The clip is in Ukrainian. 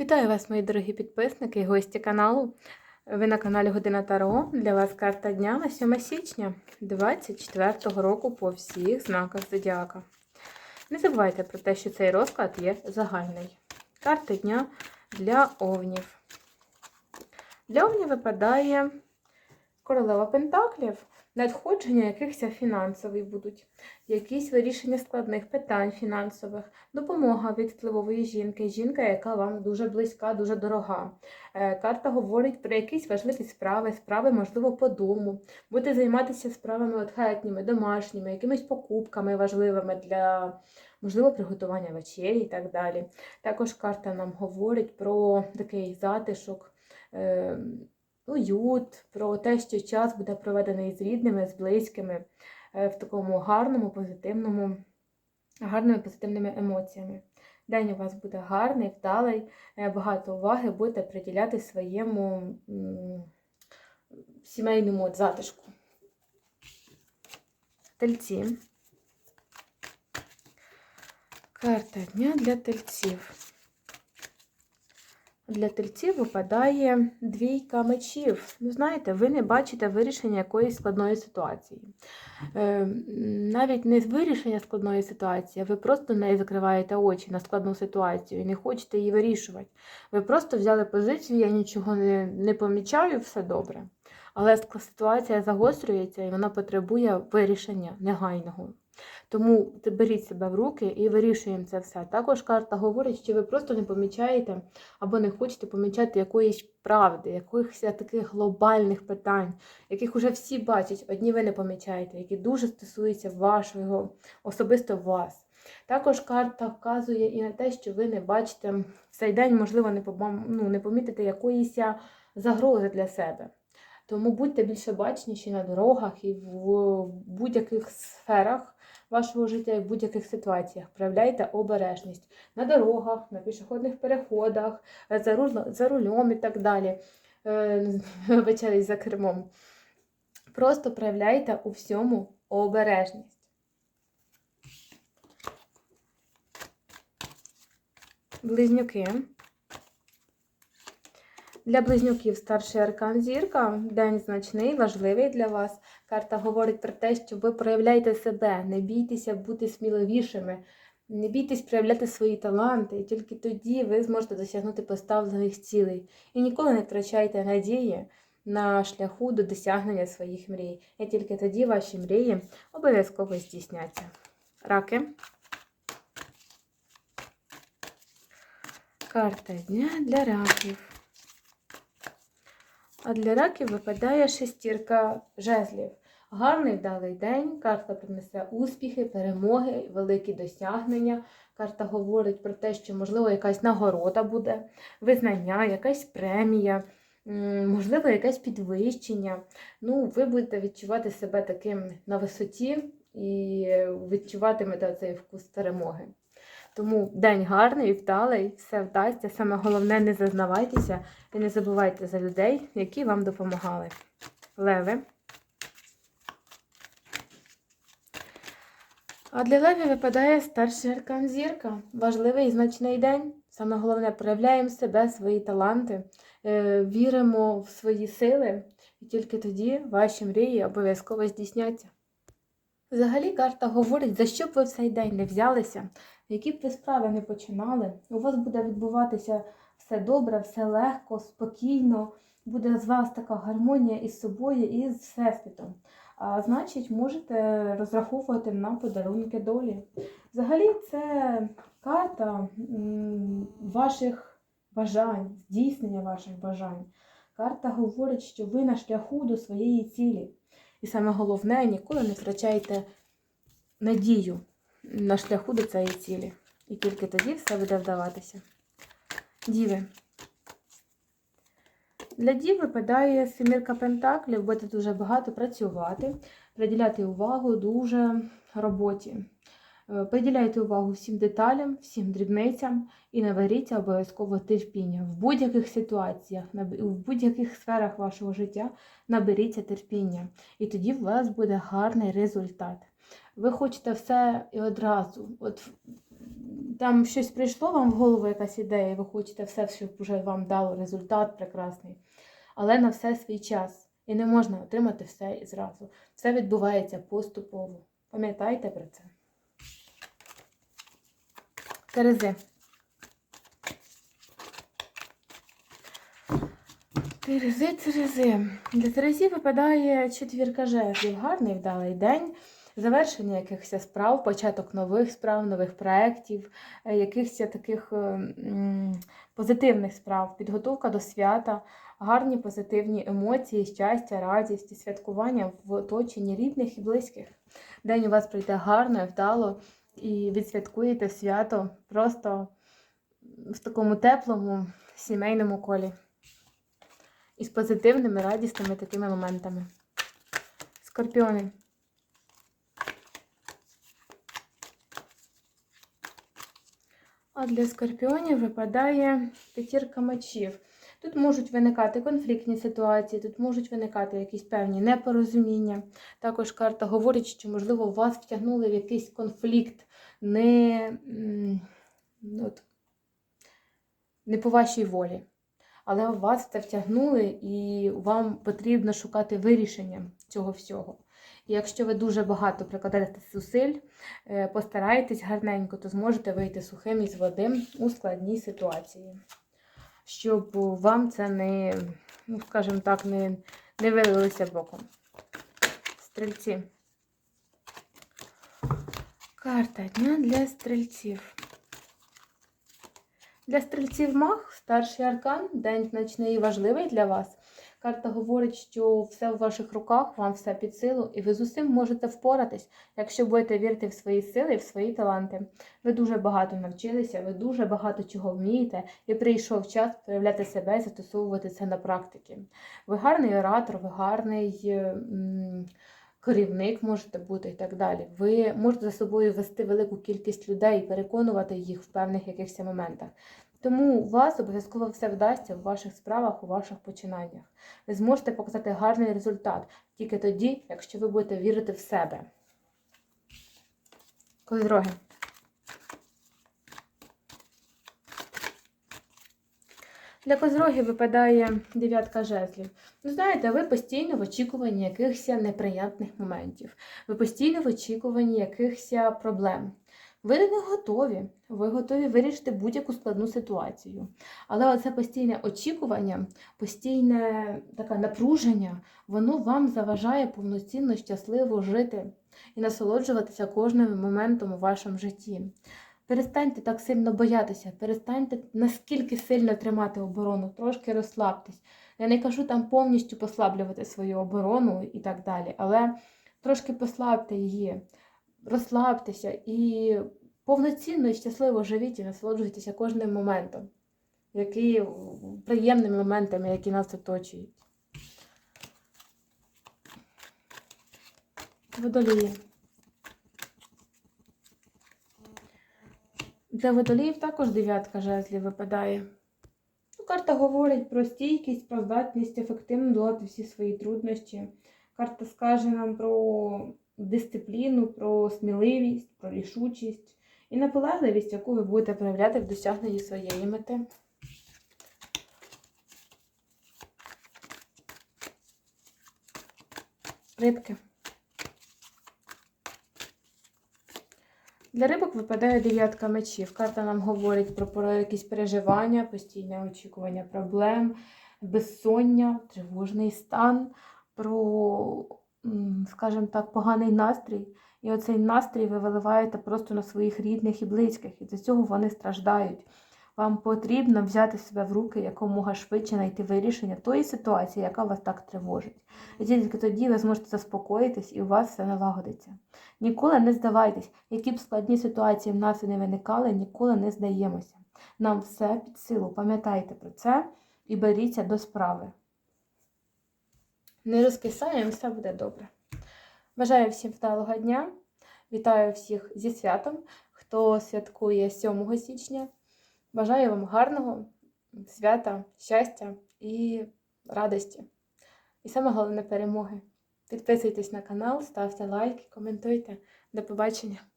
Вітаю вас, мої дорогі підписники і гості каналу. Ви на каналі Година Таро. Для вас карта дня на 7 січня 2024 року по всіх знаках Зодіака. Не забувайте про те, що цей розклад є загальний. Карта дня для овнів. Для овнів випадає королева Пентаклів, надходження якихось фінансових будуть, якісь вирішення складних питань фінансових, допомога від впливової жінки, жінка, яка вам дуже близька, дуже дорога. Е, Карта говорить про якісь важливі справи, справи, можливо, по дому. Будете займатися справами от хатніми, домашніми, якимись покупками важливими для, можливо, приготування вечері і так далі. Також карта нам говорить про такий затишок. Уют, про те, що час буде проведений з рідними, з близькими, е, в такому гарному, позитивному, гарними позитивними емоціями. День у вас буде гарний, вдалий, е, багато уваги будете приділяти своєму сімейному затишку. Тельці. Карта дня для тельців. Для тельців випадає двійка мечів. Ну, знаєте, ви не бачите вирішення якоїсь складної ситуації. Е, навіть не вирішення складної ситуації, ви просто не закриваєте очі на складну ситуацію і не хочете її вирішувати. Ви просто взяли позицію, я нічого не, не помічаю, все добре. Але ситуація загострюється і вона потребує вирішення негайного. Тому беріть себе в руки і вирішуємо це все. Також карта говорить, що ви просто не помічаєте або не хочете помічати якоїсь правди, якихось таких глобальних питань, яких уже всі бачать, одні ви не помічаєте, які дуже стосуються вашого, особисто вас. Також карта вказує і на те, що ви не бачите в цей день, можливо, не, ну, не помітите якоїсь загрози для себе. Тому будьте більше бачніші на дорогах і в будь-яких сферах вашого життя і в будь-яких ситуаціях. Проявляйте обережність на дорогах, на пішохідних переходах, е, за, руль- за рулем і так далі. Е, Вибачаюсь за кермом. Просто проявляйте у всьому обережність. Близнюки. Для близнюків старший аркан зірка. День значний, важливий для вас. Карта говорить про те, що ви проявляєте себе, не бійтеся бути сміливішими, не бійтесь проявляти свої таланти, і тільки тоді ви зможете досягнути поставлених цілей. І ніколи не втрачайте надії на шляху до досягнення своїх мрій. І тільки тоді ваші мрії обов'язково здійсняться. Раки. Карта дня для раків. А для раків випадає шестірка жезлів. Гарний вдалий день. Карта принесе успіхи, перемоги, великі досягнення. Карта говорить про те, що, можливо, якась нагорода буде, визнання, якась премія, можливо, якесь підвищення. Ну, ви будете відчувати себе таким на висоті і відчуватимете цей вкус перемоги. Тому день гарний, вдалий, все вдасться. Саме головне, не зазнавайтеся і не забувайте за людей, які вам допомагали. Леви. А для Леві випадає старший аркан зірка. Важливий і значний день. Саме головне, проявляємо себе, свої таланти, е, віримо в свої сили, і тільки тоді ваші мрії обов'язково здійсняться. Взагалі карта говорить, за що б ви в цей день не взялися, які б ви справи не починали, у вас буде відбуватися все добре, все легко, спокійно, буде з вас така гармонія із собою і з Всесвітом. А значить, можете розраховувати на подарунки долі. Взагалі, це карта ваших бажань, здійснення ваших бажань. Карта говорить, що ви на шляху до своєї цілі. І саме головне, ніколи не втрачайте надію на шляху до цієї цілі. І тільки тоді все буде вдаватися. Діви. Для дів випадає семірка пентаклів, будете дуже багато працювати, приділяти увагу дуже роботі. Е, Приділяйте увагу всім деталям, всім дрібницям і наберіться обов'язково терпіння в будь-яких ситуаціях, в будь-яких сферах вашого життя наберіться терпіння. І тоді у вас буде гарний результат. Ви хочете все і одразу. От там щось прийшло вам в голову, якась ідея, ви хочете все, щоб вже вам дало результат прекрасний. Але на все свій час. І не можна отримати все і зразу. Все відбувається поступово. Пам'ятайте про це. Терези. Терези, Терези. Для Терезі випадає четвірка жезлів. Гарний вдалий день, завершення якихось справ, початок нових справ, нових проєктів, е, якихось таких е, позитивних справ, підготовка до свята, гарні позитивні емоції, щастя, радість святкування в оточенні рідних і близьких. День у вас пройде гарно і вдало, і відсвяткуєте свято просто в такому теплому сімейному колі. І з позитивними, радісними такими моментами. Скорпіони. А для скорпіонів випадає п'ятірка мечів. Тут можуть виникати конфліктні ситуації, тут можуть виникати якісь певні непорозуміння. Також карта говорить, що, можливо, вас втягнули в якийсь конфлікт не, от, не по вашій волі. Але вас це втягнули, і вам потрібно шукати вирішення цього всього. Якщо ви дуже багато прикладаєте зусиль, е, постарайтесь гарненько, то зможете вийти сухим із води у складній ситуації. Щоб вам це не, ну, скажімо так, не, не вилилося боком. Стрільці. Карта дня для стрільців. Для стрільців маг, старший аркан, день значний і важливий для вас. Карта говорить, що все в ваших руках, вам все під силу, і ви з усім можете впоратись, якщо будете вірити в свої сили і в свої таланти. Ви дуже багато навчилися, ви дуже багато чого вмієте, і прийшов час проявляти себе і застосовувати це на практиці. Ви гарний оратор, ви гарний. Керівник можете бути і так далі. Ви можете за собою вести велику кількість людей, і переконувати їх в певних якихось моментах. Тому у вас обов'язково все вдасться в ваших справах, у ваших починаннях. Ви зможете показати гарний результат тільки тоді, якщо ви будете вірити в себе. Козроги. Для козрогів випадає дев'ятка жезлів. Ну, знаєте, ви постійно в очікуванні якихось неприятних моментів. Ви постійно в очікуванні якихось проблем. Ви не готові, ви готові вирішити будь-яку складну ситуацію. Але оце постійне очікування, постійне таке напруження, воно вам заважає повноцінно щасливо жити і насолоджуватися кожним моментом у вашому житті. Перестаньте так сильно боятися, перестаньте наскільки сильно тримати оборону, трошки розслабтесь. Я не кажу там повністю послаблювати свою оборону і так далі, але трошки послабте її, розслабтеся і повноцінно і щасливо живіть і насолоджуйтеся кожним моментом, які приємними моментами, які нас оточують. Водолії. Для водоліїв також дев'ятка жезлів випадає. Ну, Карта говорить про стійкість, про здатність ефективно долати всі свої труднощі. Карта скаже нам про дисципліну, про сміливість, про рішучість і наполегливість, яку ви будете проявляти в досягненні своєї мети. Рибки. Для рибок випадає дев'ятка мечів. Карта нам говорить про, якісь переживання, постійне очікування проблем, безсоння, тривожний стан, про, скажімо так, поганий настрій. І оцей настрій ви виливаєте просто на своїх рідних і близьких, і до цього вони страждають. Вам потрібно взяти себе в руки якомога швидше знайти вирішення тої ситуації, яка вас так тривожить. І тільки тоді ви зможете заспокоїтись і у вас все налагодиться. Ніколи не здавайтесь, які б складні ситуації в нас і не виникали, ніколи не здаємося. Нам все під силу. Пам'ятайте про це і беріться до справи. Не розкисаємо, все буде добре. Бажаю всім вдалого дня. Вітаю всіх зі святом, хто святкує 7 січня. Бажаю вам гарного свята, щастя і радості. І саме головне перемоги. Підписуйтесь на канал, ставте лайки, коментуйте. До побачення!